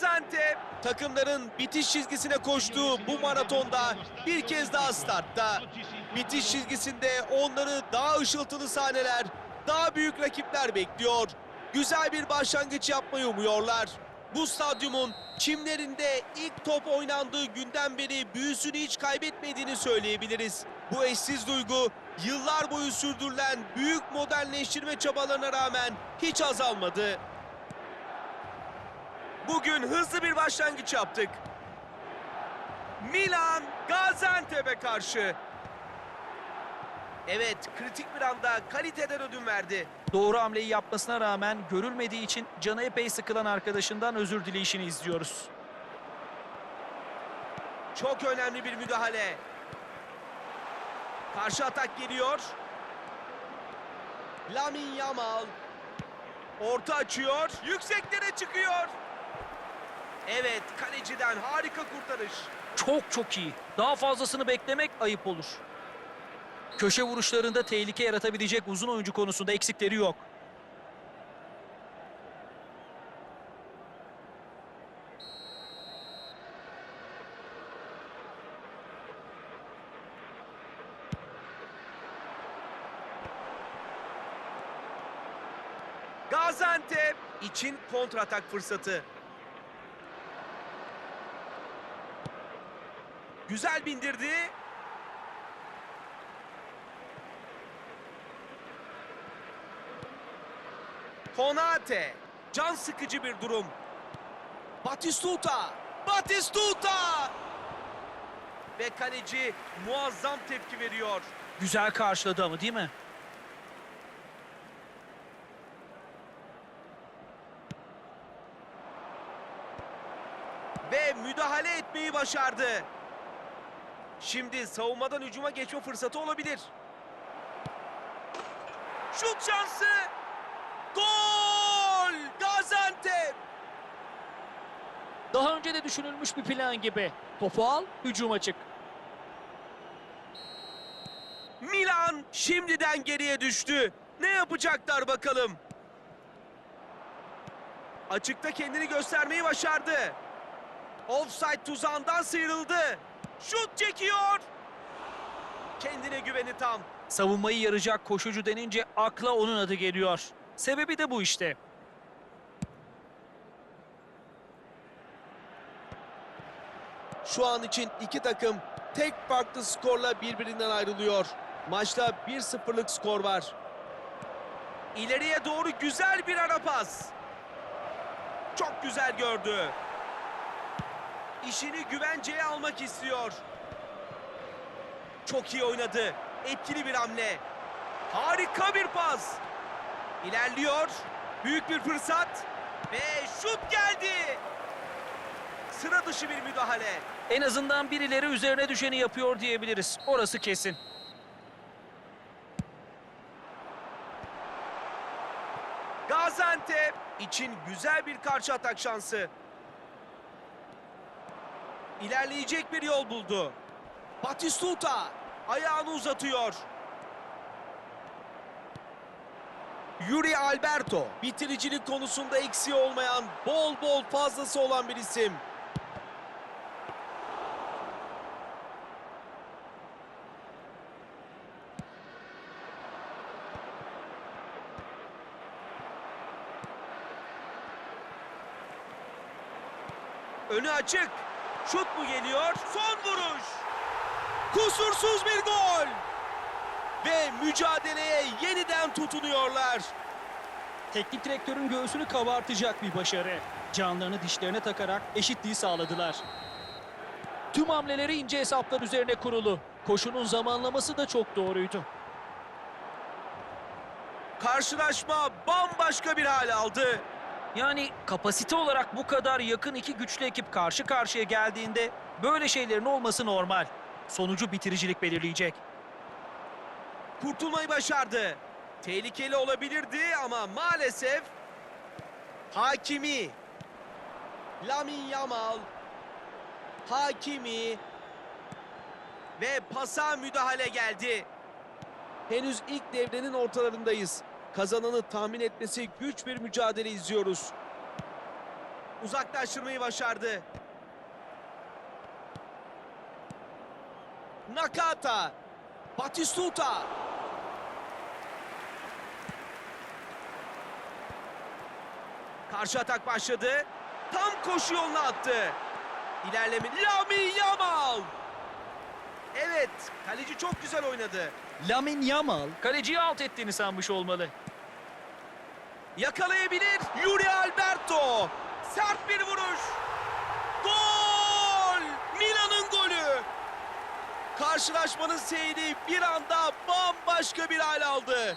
Gaziantep takımların bitiş çizgisine koştuğu bu maratonda bir kez daha startta. Bitiş çizgisinde onları daha ışıltılı sahneler, daha büyük rakipler bekliyor. Güzel bir başlangıç yapmayı umuyorlar. Bu stadyumun çimlerinde ilk top oynandığı günden beri büyüsünü hiç kaybetmediğini söyleyebiliriz. Bu eşsiz duygu yıllar boyu sürdürülen büyük modernleştirme çabalarına rağmen hiç azalmadı. Bugün hızlı bir başlangıç yaptık. Milan Gaziantep'e karşı. Evet, kritik bir anda kaliteden ödün verdi. Doğru hamleyi yapmasına rağmen görülmediği için canı epey sıkılan arkadaşından özür dileyişini izliyoruz. Çok önemli bir müdahale. Karşı atak geliyor. Lamin Yamal. Orta açıyor. Yükseklere çıkıyor. Evet, kaleciden harika kurtarış. Çok çok iyi. Daha fazlasını beklemek ayıp olur. Köşe vuruşlarında tehlike yaratabilecek uzun oyuncu konusunda eksikleri yok. Gaziantep için kontratak fırsatı. Güzel bindirdi. Konate. Can sıkıcı bir durum. Batistuta. Batistuta. Ve kaleci muazzam tepki veriyor. Güzel karşıladı ama değil mi? ve müdahale etmeyi başardı. Şimdi savunmadan hücuma geçme fırsatı olabilir. Şut şansı. Gol! Gaziantep. Daha önce de düşünülmüş bir plan gibi. Topu al, hücuma çık. Milan şimdiden geriye düştü. Ne yapacaklar bakalım? Açıkta kendini göstermeyi başardı. Offside tuzağından sıyrıldı. Şut çekiyor. Kendine güveni tam. Savunmayı yarayacak koşucu denince akla onun adı geliyor. Sebebi de bu işte. Şu an için iki takım tek farklı skorla birbirinden ayrılıyor. Maçta 1-0'lık skor var. İleriye doğru güzel bir ara pas. Çok güzel gördü. İşini güvenceye almak istiyor. Çok iyi oynadı. Etkili bir hamle. Harika bir pas. İlerliyor. Büyük bir fırsat. Ve şut geldi. Sıra dışı bir müdahale. En azından birileri üzerine düşeni yapıyor diyebiliriz. Orası kesin. Gaziantep için güzel bir karşı atak şansı. İlerleyecek bir yol buldu. Batistuta ayağını uzatıyor. Yuri Alberto bitiricilik konusunda eksiği olmayan, bol bol fazlası olan bir isim. Önü açık. Şut mu geliyor? Son vuruş. Kusursuz bir gol. Ve mücadeleye yeniden tutunuyorlar. Teknik direktörün göğsünü kabartacak bir başarı. Canlarını dişlerine takarak eşitliği sağladılar. Tüm hamleleri ince hesaplar üzerine kurulu. Koşunun zamanlaması da çok doğruydu. Karşılaşma bambaşka bir hal aldı. Yani kapasite olarak bu kadar yakın iki güçlü ekip karşı karşıya geldiğinde böyle şeylerin olması normal. Sonucu bitiricilik belirleyecek. Kurtulmayı başardı. Tehlikeli olabilirdi ama maalesef Hakimi Lamin Yamal Hakimi ve pasa müdahale geldi. Henüz ilk devrenin ortalarındayız. Kazananı tahmin etmesi güç bir mücadele izliyoruz. Uzaklaştırmayı başardı. Nakata. Batistuta. Karşı atak başladı. Tam koşu yoluna attı. İlerleme. Lami Yamal. Evet, kaleci çok güzel oynadı. Lamin Yamal kaleciyi alt ettiğini sanmış olmalı. Yakalayabilir. Yuri Alberto. Sert bir vuruş. Gol! Milan'ın golü. Karşılaşmanın seyri bir anda bambaşka bir hal aldı.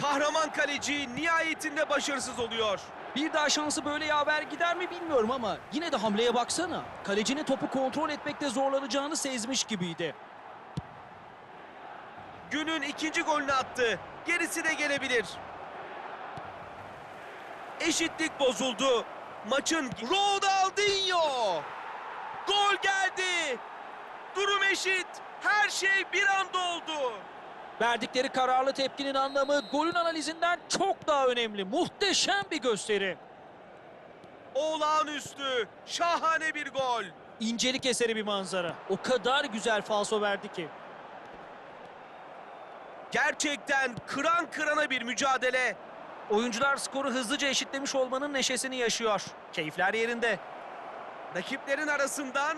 Kahraman kaleci nihayetinde başarısız oluyor. Bir daha şansı böyle yaver gider mi bilmiyorum ama yine de hamleye baksana. Kalecinin topu kontrol etmekte zorlanacağını sezmiş gibiydi. Günün ikinci golünü attı. Gerisi de gelebilir. Eşitlik bozuldu. Maçın Ronaldinho. Gol geldi. Durum eşit. Her şey bir anda oldu. Verdikleri kararlı tepkinin anlamı golün analizinden çok daha önemli. Muhteşem bir gösteri. Olağanüstü, şahane bir gol. İncelik eseri bir manzara. O kadar güzel falso verdi ki. Gerçekten kıran kırana bir mücadele. Oyuncular skoru hızlıca eşitlemiş olmanın neşesini yaşıyor. Keyifler yerinde. Rakiplerin arasından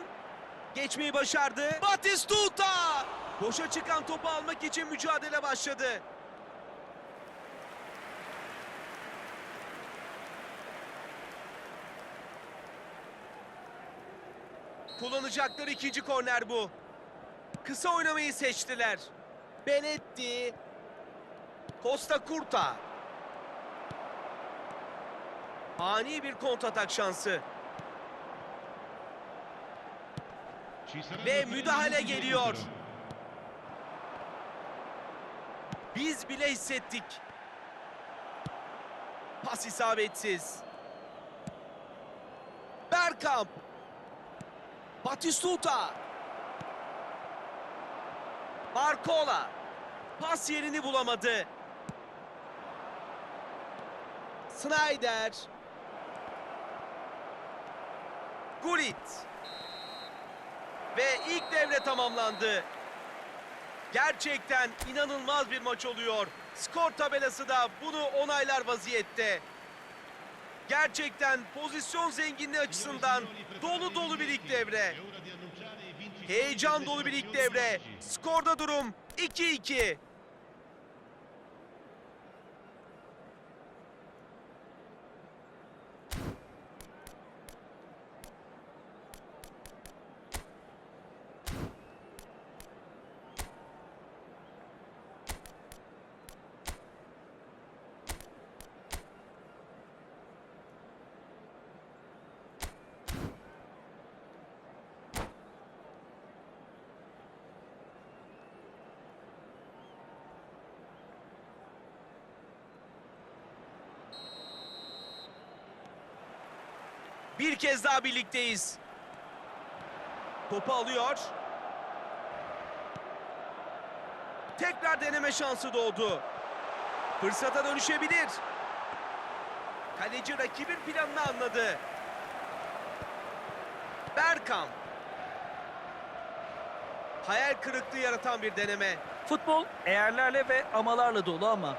geçmeyi başardı. Batistuta! Boşa çıkan topu almak için mücadele başladı. Kullanacakları ikinci korner bu. Kısa oynamayı seçtiler. Benetti. Costa Curta. Ani bir kontratak şansı. Ve müdahale geliyor. Biz bile hissettik. Pas isabetsiz. Bergkamp. Batistuta. Barcola. Pas yerini bulamadı. Snyder. Gullit. Ve ilk devre tamamlandı. Gerçekten inanılmaz bir maç oluyor. Skor tabelası da bunu onaylar vaziyette. Gerçekten pozisyon zenginliği açısından dolu dolu bir ilk devre. Heyecan dolu bir ilk devre. Skorda durum 2-2. Bir kez daha birlikteyiz. Topu alıyor. Tekrar deneme şansı doğdu. Fırsata dönüşebilir. Kaleci rakibin planını anladı. Bergkamp. Hayal kırıklığı yaratan bir deneme. Futbol eğerlerle ve amalarla dolu ama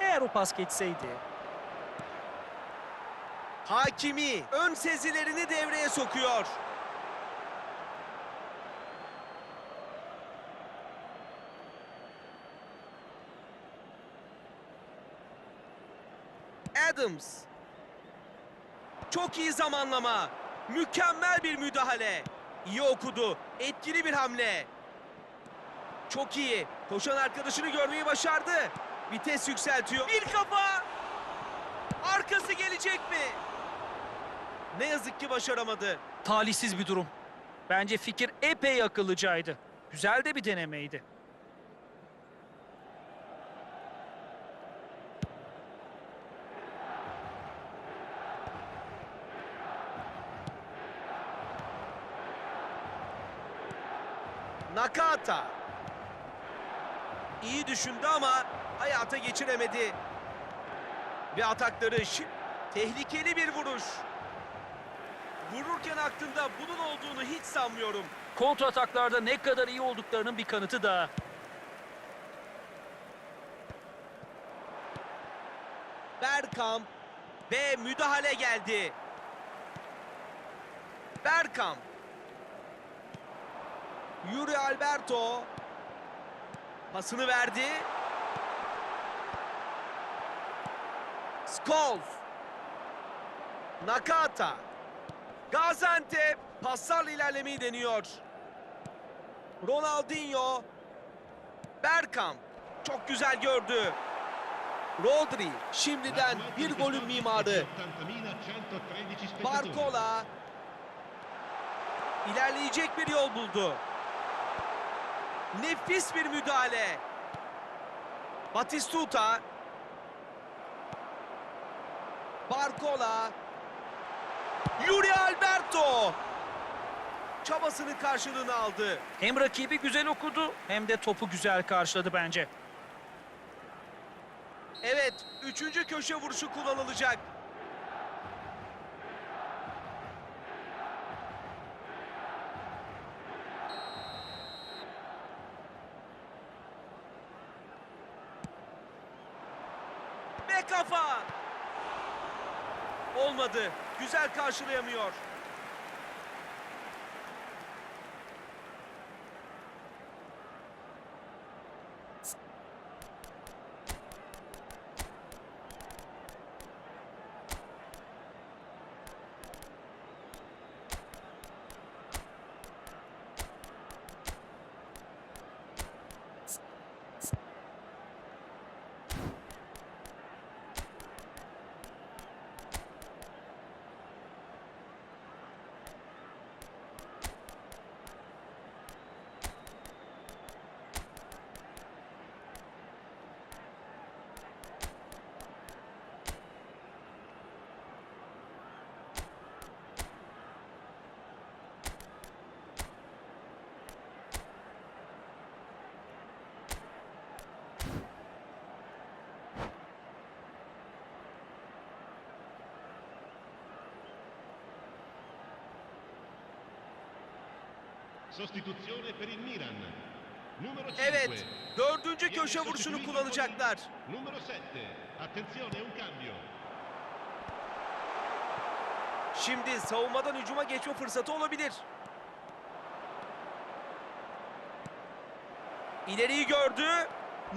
eğer o pas geçseydi Hakimi ön sezilerini devreye sokuyor. Adams. Çok iyi zamanlama. Mükemmel bir müdahale. İyi okudu. Etkili bir hamle. Çok iyi. Koşan arkadaşını görmeyi başardı. Vites yükseltiyor. Bir kafa. Arkası gelecek mi? Ne yazık ki başaramadı. talihsiz bir durum. Bence fikir epey akıllıcaydı. Güzel de bir denemeydi. Nakata. İyi düşündü ama hayata geçiremedi. Ve atakları şi- tehlikeli bir vuruş. Vururken aklında bunun olduğunu hiç sanmıyorum. Kontra ataklarda ne kadar iyi olduklarının bir kanıtı daha. Bergkamp ve müdahale geldi. Bergkamp. Yuri Alberto pasını verdi. Scholes. Nakata. Gaziantep paslarla ilerlemeyi deniyor. Ronaldinho. Bergkamp. Çok güzel gördü. Rodri şimdiden bir golün mimarı. Barcola ilerleyecek bir yol buldu. Nefis bir müdahale. Batistuta Barcola Yuri Alberto çabasının karşılığını aldı. Hem rakibi güzel okudu hem de topu güzel karşıladı bence. Evet, üçüncü köşe vuruşu kullanılacak. Ve kafa! Olmadı. Güzel karşılayamıyor. Evet, dördüncü köşe vuruşunu kullanacaklar. Numero 7. Attenzione, un cambio. Şimdi savunmadan hücuma geçme fırsatı olabilir. İleriyi gördü.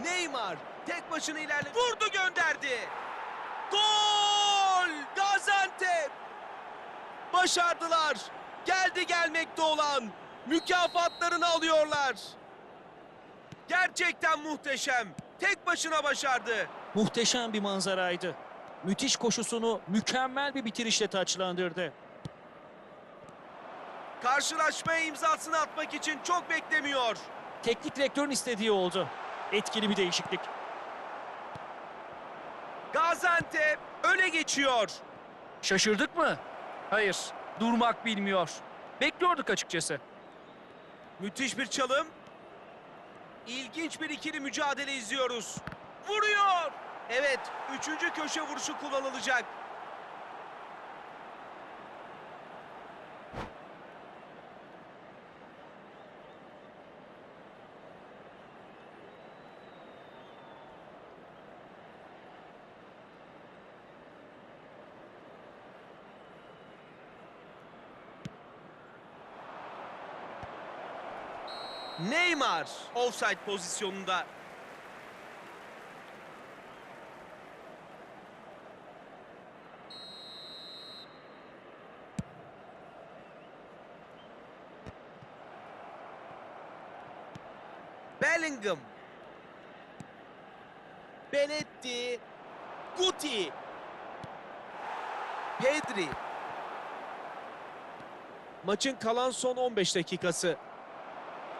Neymar tek başına ilerledi. Vurdu gönderdi. Gol! Gaziantep! Başardılar. Geldi gelmekte olan mükafatlarını alıyorlar. Gerçekten muhteşem. Tek başına başardı. Muhteşem bir manzaraydı. Müthiş koşusunu mükemmel bir bitirişle taçlandırdı. Karşılaşmaya imzasını atmak için çok beklemiyor. Teknik direktörün istediği oldu. Etkili bir değişiklik. Gaziantep öne geçiyor. Şaşırdık mı? Hayır. Durmak bilmiyor. Bekliyorduk açıkçası. Müthiş bir çalım. İlginç bir ikili mücadele izliyoruz. Vuruyor. Evet, üçüncü köşe vuruşu kullanılacak. Neymar offside pozisyonunda. Bellingham. Benetti. Guti. Pedri. Maçın kalan son 15 dakikası.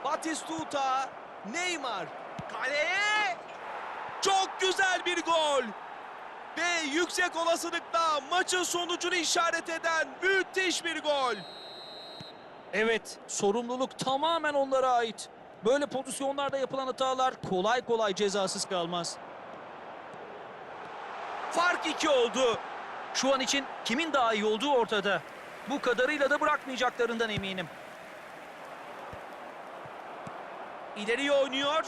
Batistuta, Neymar, kaleye! Çok güzel bir gol! Ve yüksek olasılıkla maçın sonucunu işaret eden müthiş bir gol! Evet, sorumluluk tamamen onlara ait. Böyle pozisyonlarda yapılan hatalar kolay kolay cezasız kalmaz. Fark iki oldu. Şu an için kimin daha iyi olduğu ortada. Bu kadarıyla da bırakmayacaklarından eminim. İleriye oynuyor.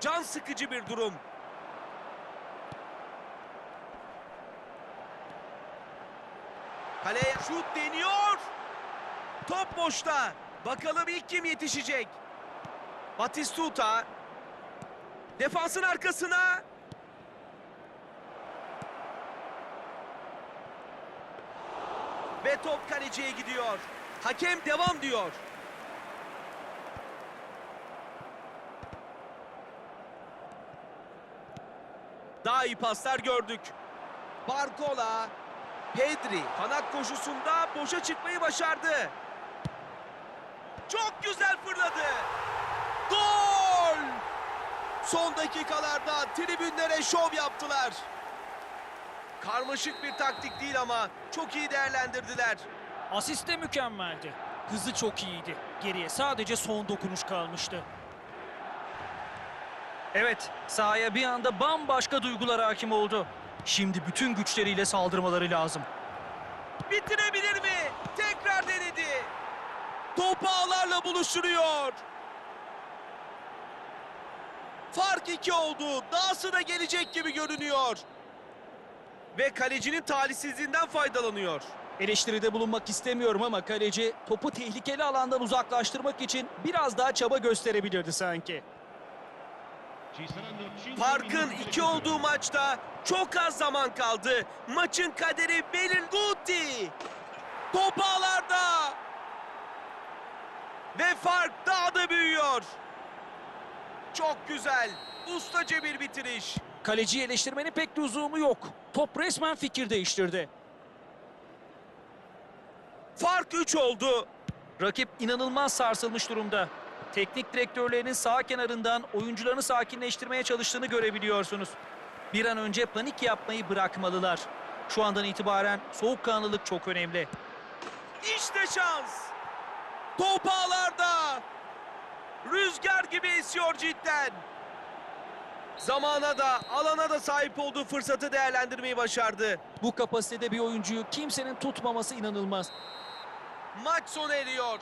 Can sıkıcı bir durum. Kaleye şut deniyor. Top boşta. Bakalım ilk kim yetişecek? Batistuta. Defansın arkasına. Ve top kaleciye gidiyor. Hakem devam diyor. Daha iyi paslar gördük. Barcola, Pedri kanat koşusunda boşa çıkmayı başardı. Çok güzel fırladı. Gol! Son dakikalarda tribünlere şov yaptılar. Karmaşık bir taktik değil ama çok iyi değerlendirdiler. Asist de mükemmeldi. Hızı çok iyiydi. Geriye sadece son dokunuş kalmıştı. Evet, sahaya bir anda bambaşka duygular hakim oldu. Şimdi bütün güçleriyle saldırmaları lazım. Bitirebilir mi? Tekrar denedi. Topu ağlarla buluşturuyor. Fark iki oldu. Dahası da gelecek gibi görünüyor. Ve kalecinin talihsizliğinden faydalanıyor. Eleştiride bulunmak istemiyorum ama kaleci topu tehlikeli alandan uzaklaştırmak için biraz daha çaba gösterebilirdi sanki. Ci saranno 5 Farkın iki olduğu maçta çok az zaman kaldı. Maçın kaderi belir Guti. Top ağlarda. Ve fark daha da büyüyor. Çok güzel. Ustaca bir bitiriş. Kaleciyi eleştirmenin pek lüzumu yok. Top resmen fikir değiştirdi. Fark 3 oldu. Rakip inanılmaz sarsılmış durumda. Teknik direktörlerinin sağ kenarından oyuncularını sakinleştirmeye çalıştığını görebiliyorsunuz. Bir an önce panik yapmayı bırakmalılar. Şu andan itibaren soğukkanlılık çok önemli. İşte şans. Top ağlarda. Rüzgar gibi esiyor cidden. Zamana da alana da sahip olduğu fırsatı değerlendirmeyi başardı. Bu kapasitede bir oyuncuyu kimsenin tutmaması inanılmaz. Maç sona eriyor.